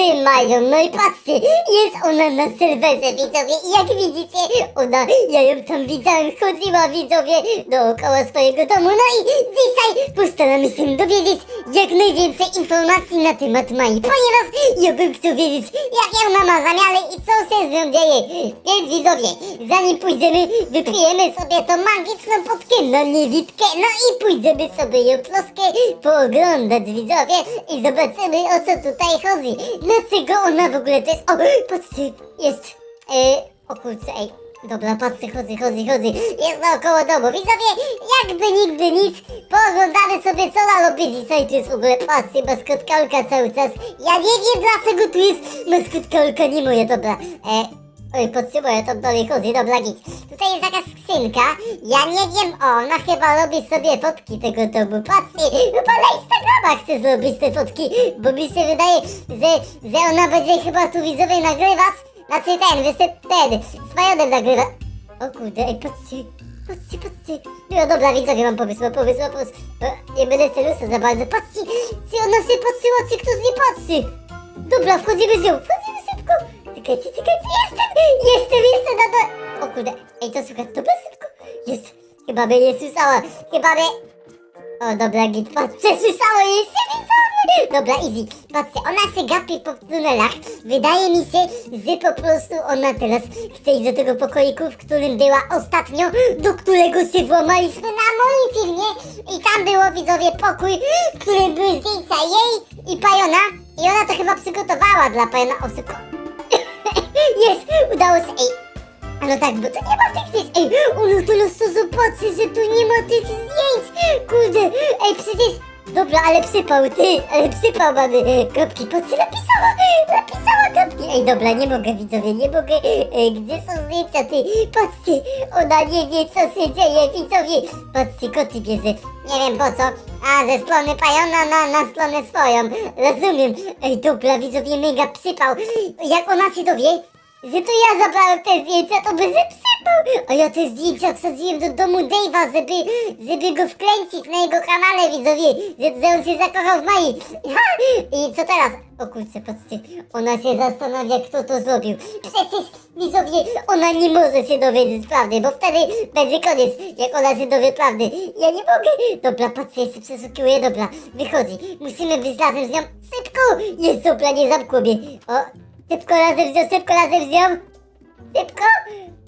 mają, no i patrzcie, jest ona na serwerze, widzowie, i jak widzicie, ona, ja ją tam widziałem, chodziła, widzowie, dookoła swojego domu, no i dzisiaj postaramy się dowiedzieć jak najwięcej informacji na temat Mai, ponieważ ja bym chciał wiedzieć, jakie ona ma zamiary i co się z nią dzieje, więc widzowie, zanim pójdziemy, wypijemy sobie tą magiczną potkę na niewidkę, no i pójdziemy sobie ją troszkę pooglądać, widzowie, i zobaczymy o co tutaj chodzi. Dlaczego ona w ogóle to jest... O, patrzcie, jest... E, o kurczę, ej. Dobra, patrzcie, chodzi, chodzi, chodzi. Jest naokoło domu. Widzowie, jakby nigdy nic, pooglądamy sobie co na robi dzisiaj. Tu jest w ogóle, patrzcie, maskotka Olka cały czas. Ja nie wiem dlaczego tu jest maskotka Olka, nie moja, dobra. E, Potrzebuję, to dalej chodzi, dobra, git. Tutaj jest taka skrzynka, ja nie wiem, ona chyba robi sobie fotki tego domu, patrzcie, chyba na Instagrama chce zrobić te fotki, bo mi się wydaje, że, że ona będzie chyba tu widzowie nagrywać, znaczy ten, występ, ten, z Fajonem nagrywa. O kurde, ej, patrzcie, patrzcie, patrzcie. No dobra, widzowie, mam pomysł, mam pomysł, mam pomysł. Nie będę celusa za bardzo, patrzcie, czy ona się patrzyła, czy ktoś nie patrzy. Dobra, wchodzimy z nią, wchodzimy. Czekajcie, czekajcie, jestem, jestem, jestem na dole. O kurde, ej, to słuchaj, dobra, szybko. Jest, chyba mnie nie słyszała, chyba mnie... O, dobra, git, patrz, przesłyszało jej się, widzowie. Dobra, easy, patrzcie, ona się gapi po tunelach. Wydaje mi się, że po prostu ona teraz chce iść do tego pokoiku, w którym była ostatnio, do którego się włamaliśmy na moim filmie. I tam było, widzowie, pokój, w którym były zdjęcia jej i Pajona. I ona to chyba przygotowała dla Pajona. O, szybko. Jest, udało się, ej. No tak, bo to nie ma tych zdjęć. Ej, to losu zobaczy, że tu nie ma tych zdjęć. Kurde, ej, przecież... Dobra, ale przypał, ty, ale przypał mamy e, kropki. Patrzcie, napisała, napisała kropki. Ej, dobra, nie mogę, widzowie, nie mogę. E, gdzie są zdjęcia, ty? Patrzcie, ona nie wie, co się dzieje, widzowie. Patrzcie, koty bierze. Nie wiem po co. A, ze strony Pajona na, na stronę swoją. Rozumiem. Ej, dobra, widzowie, mega przypał. Jak ona się dowie, że to ja zabrałem te zdjęcia, to by zepsypał. A ja te zdjęcia wsadziłem do domu Dave'a, żeby, żeby go wkręcić na jego kanale, widzowie, że, że on się zakochał w Mai. I co teraz? O kurczę, patrzcie, ona się zastanawia, kto to zrobił. Przecież, widzowie, ona nie może się dowiedzieć prawdy, bo wtedy będzie koniec, jak ona się dowie prawdy. Ja nie mogę. Dobra, patrzcie, jeszcze przesłuchuję, dobra, wychodzi. Musimy być razem z nią. Szybko! Jest, dobra, nie zamkło mnie. O, Szybko razem z nią, szybko razem z nią. Szybko.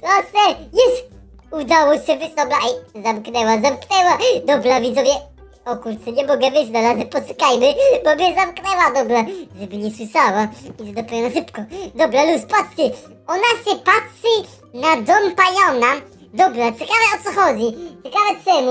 Proszę. Jest. Udało się wyjść. Dobra, ej, zamknęła, zamknęła. Dobra, widzowie. O kurczę, nie mogę wyjść na razie, poczekajmy, bo mnie zamknęła, dobra, żeby nie słyszała. Idę dopiero szybko. Dobra, luz, patrzcie, ona się patrzy na dom Pajona. Dobra, ciekawe o co chodzi, ciekawe czemu.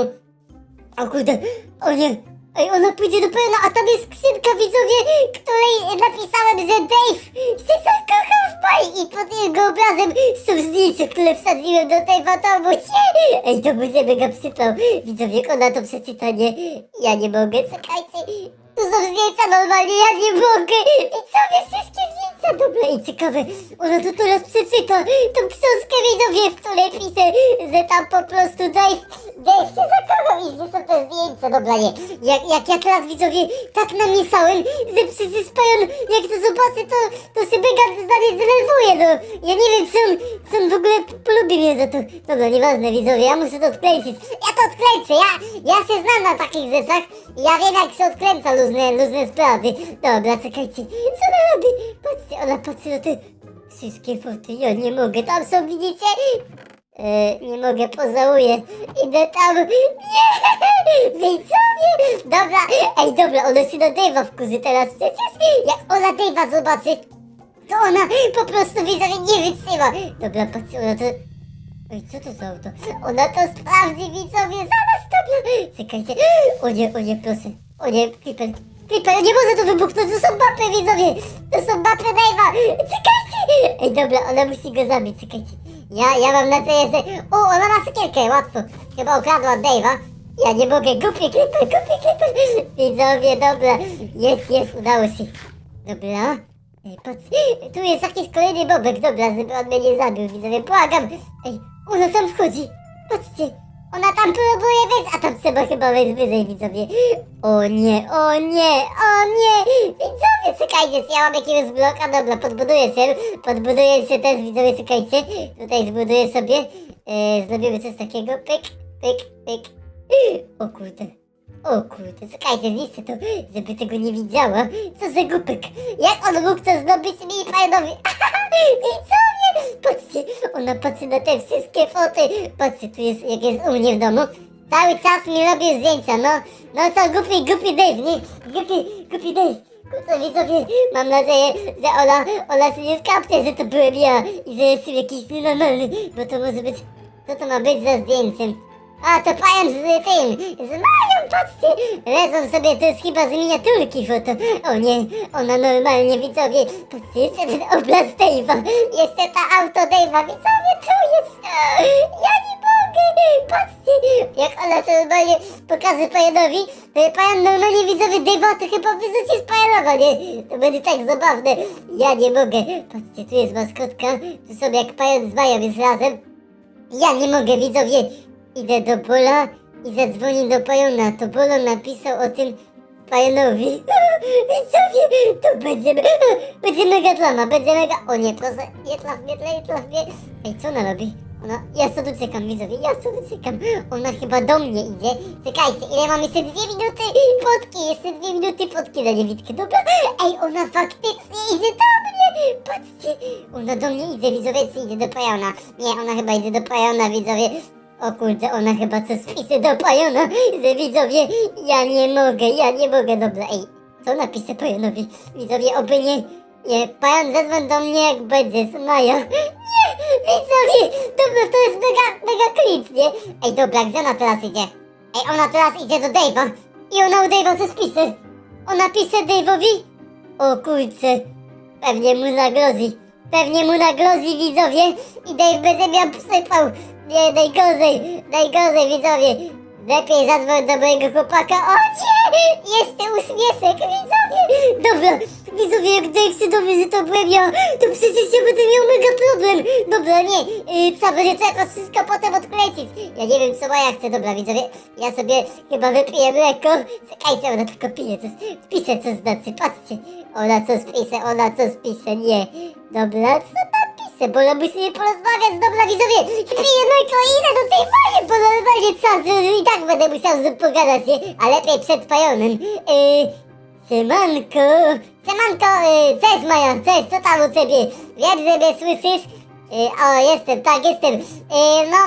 O kurde, o nie, Ej, ona pójdzie do pełna, a tam jest skrzynka, widzowie, której napisałem, że Dave się zakochał w Mai i pod jego obrazem są zdjęcia, które wsadziłem do tej domu. Nie! Ej, to będzie mega psypał. Widzowie, ona to przeczyta, nie? Ja nie mogę, czekajcie. Tu są zdjęcia normalnie, ja nie mogę. Widzowie, wszystkie zdjęcia. Dobra i ciekawe, ona to teraz przeczyta tą książkę, widzowie, w której pisze, że tam po prostu Dave, Dave się zakochał i że są te zdjęcia. Dobra, nie. Jak, jak ja teraz, widzowie, tak namieszałem, że przecież Pajon, jak to zobaczy, to, to się mega na mnie zdenerwuje, no. Ja nie wiem, czy on, czy on w ogóle polubi mnie za to. Dobra, nieważne, widzowie, ja muszę to odkręcić. Ja to odkręcę, ja, ja się znam na takich rzeczach. Ja wiem, jak się odkręca luźne, luźne sprawy. Dobra, czekajcie, co ona robi? Patrzcie, ona patrzy na te wszystkie foty. Ja nie mogę, tam są, widzicie? E, nie mogę, pozałuję. Idę tam. Nie! Widzowie! Dobra, ej, dobra, ona się na Dave'a wkurzy teraz przecież. Jak ona Dave'a zobaczy, to ona po prostu widzowie nie wytrzyma. Dobra, patrzcie, ona to... Oj, co to za auto? Ona to sprawdzi, widzowie, zaraz dobra. Czekajcie. O nie, o nie, proszę. O nie, Creeper. Creeper, nie może to wybuchnąć, to są mapy, widzowie. To są mapy Dave'a. Czekajcie. Ej, dobra, ona musi go zabić, czekajcie. Ja, ja mam nadzieję, że... O, ona ma sekierkę, łatwo. Chyba ukradła Dave'a. Ja nie mogę, głupi Creeper, głupi Creeper. Widzowie, dobra. Jest, jest, udało się. Dobra. Ej, patrz, tu jest jakiś kolejny bobek, dobra, żeby on mnie nie zabił, widzowie, błagam. Ej, ona tam wchodzi. Patrzcie, Ona tam próbuje wejść, a tam trzeba chyba wejść wyżej, widzowie. O nie, o nie, o nie! Widzowie, czekajcie, ja mam jakiegoś bloka, dobra, podbuduję się, podbuduję się też, widzowie, czekajcie. Tutaj zbuduję sobie, e, zrobimy coś takiego, pyk, pyk, pyk. O kurde. O kurde, czekajcie, zniszczę to, żeby tego nie widziała. Co za głupek. Jak on mógł to zrobić mi fajnowi? Widzowie, patrzcie, ona patrzy na te wszystkie foty. Patrzcie, tu jest, jak jest u mnie w domu. Cały czas mi robił zdjęcia, no. No to głupi, głupi Dave, nie? Głupi, głupi Dave. Kurczę, widzowie, mam nadzieję, że Ola, Ola się nie skapnie, że to byłem ja i że jestem jakiś nienormalny, bo to może być, co to ma być za zdjęciem? A, to pająk z tym, z Mają, patrzcie, leżą sobie, to jest chyba z miniaturki foto. O nie, ona normalnie, widzowie, patrzcie, jeszcze ten obraz Dave'a, jeszcze ta auto Dave'a, widzowie, tu jest, ja nie mogę, patrzcie, jak ona to normalnie pokaże pajanowi, to pajan normalnie, widzowie, Dave'a to chyba wyrzuci z pajanowa, nie? To będzie tak zabawne, ja nie mogę, patrzcie, tu jest maskotka, tu są jak pajan z Mają jest razem, ja nie mogę, widzowie. Idę do Bola i zadzwonię do Pajona. To Bolo napisał o tym Pajonowi. Widzowie, to będzie, me- będzie mega drama, będzie mega... O nie, proszę, jetla w mietle, jetla w mietle. Ej, co ona robi? Ona, ja sobie tu czekam, widzowie, ja sobie czekam. Ona chyba do mnie idzie. Czekajcie, ile mam jeszcze dwie minuty fotki, jeszcze dwie minuty fotki na niewidkę, dobra? Ej, ona faktycznie idzie do mnie. Patrzcie, ona do mnie idzie, widzowie, czy idzie do Pajona? Nie, ona chyba idzie do Pajona, widzowie. O kurde, ona chyba coś pisze do Pajona, widzowie, ja nie mogę, ja nie mogę, dobra, ej, co napiszę Pajonowi? Widzowie, oby nie, nie, Pajon zadzwoń do mnie jak będzie, Maja. Nie, widzowie, dobra, to jest mega, mega klip, nie? Ej, dobra, gdzie ona teraz idzie? Ej, ona teraz idzie do Dave'a i ona u Dave'a coś pisze. Ona pisze Dave'owi? O kurczę, pewnie mu nagrozi. Pewnie mu nagrozi widzowie i Dave będzie miał psypał. Nie, najgorzej, najgorzej widzowie. Lepiej zadzwoń do mojego chłopaka. O nie! Jest ten widzowie! Dobra, widzowie, jak dowie, że to byłem ja, to przecież ja będę miał mega problem. Dobra, nie, yy, co, będzie trzeba wszystko potem odkręcić. Ja nie wiem, co Maja chce, dobra, widzowie. Ja sobie chyba wypiję mleko. Czekajcie, ona tylko pije, coś, pisze coś znaczy, patrzcie. Ona coś pisze, ona coś pisze, nie. Dobra, co tam pisze, bo musimy porozmawiać, dobra widzowie. Piję i idę do tej Maji, bo normalnie czas, i tak będę musiał z nią pogadać, nie? A lepiej przed pajonem. Yy, Siemanko, Siemanko, y, cześć Maja, cześć, co tam u ciebie? Wiem, że mnie słyszysz? Y, o, jestem, tak, jestem. Y, no,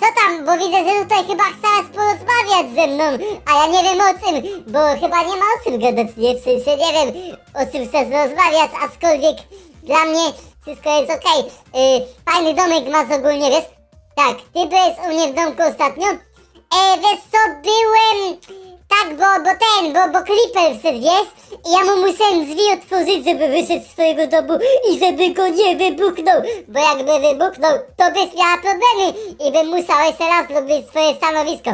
co tam, bo widzę, że tutaj chyba chcesz porozmawiać ze mną, a ja nie wiem o czym, bo chyba nie ma o czym gadać, nie? W sensie nie wiem, o czym chcesz rozmawiać, aczkolwiek dla mnie wszystko jest okej. Y, fajny domek masz ogólnie, wiesz? Tak, ty byłeś u mnie w domku ostatnio? E, wiesz co, byłem... Tak, bo, bo ten, bo, bo Clipper wszedł, wiesz? I ja mu musiałem drzwi otworzyć, żeby wyszedł z swojego domu i żeby go nie wybuchnął. Bo jakby wybuchnął, to byś miała problemy i bym musiał jeszcze raz zrobić swoje stanowisko.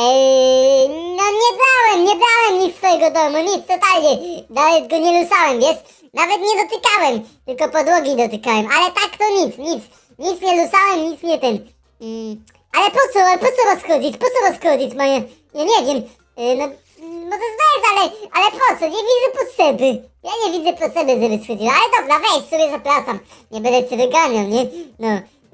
Eee, no nie brałem, nie brałem nic z swojego domu, nic totalnie. Nawet go nie lusałem, wiesz? Nawet nie dotykałem, tylko podłogi dotykałem. Ale tak to nic, nic. Nic nie lusałem, nic nie ten. Mm, ale po co, po co was chodzić? Po co was chodzić, moje? Ja nie wiem. Eee, no, no to znajest, ale, ale po co? Nie widzę potrzeby. Ja nie widzę potrzeby, żeby schodziła. Ale dobra, weź sobie zapraszam. Nie będę cię wyganiał, nie? No.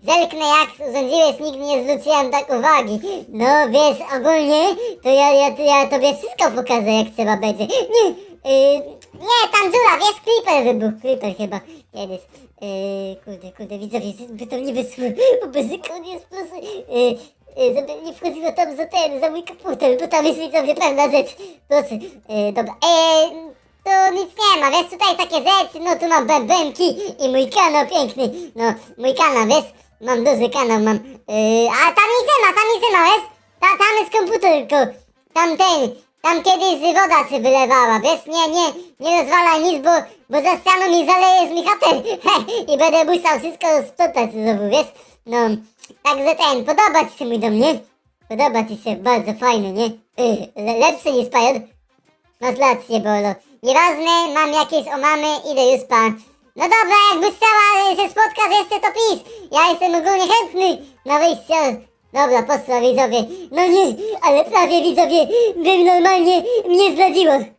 Zerknę jak urządziłeś, nikt nie zwróciłem tak uwagi. No wiesz, ogólnie to ja, ja, ja tobie wszystko pokażę jak trzeba będzie. Nie, yy, nie, tam dziura, wiesz, creeper wybuchł, creeper chyba kiedyś. Yy, kurde, kurde, widzowie, by to nie wysło, bo bez koniec plus, yy, yy, żeby nie wchodziło tam za ten, za mój komputer, bo tam jest widzowie pewna rzecz. Proszę, yy, dobra, yy, tu nic nie ma, wiesz, tutaj takie rzeczy, no tu mam bębenki i mój kanał piękny, no, mój kanał, wiesz, mam duży kanał, mam, yy, a tam nic nie ma, tam nic nie ma, wiesz, ta, tam jest komputer tylko, tam ten, tam kiedyś woda się wylewała, wiesz, nie, nie, nie rozwalaj nic, bo, bo za ścianą mi zalejesz mi chatę, i będę musiał wszystko sprzątać znowu, wiesz, no, także ten, podoba ci się mój dom, nie? Podoba ci się, bardzo fajny, nie? Yy, le- lepszy niż Pajon. Masz rację, Bolo. Nieważne, mam jakieś omamy, idę już pan. No dobra, jakbyś chciała się spotkać jeszcze, to pisz. Ja jestem ogólnie chętny na wyjście Dobra, posła widzowie. No nie, ale prawie widzowie, bym normalnie mnie zdradziło.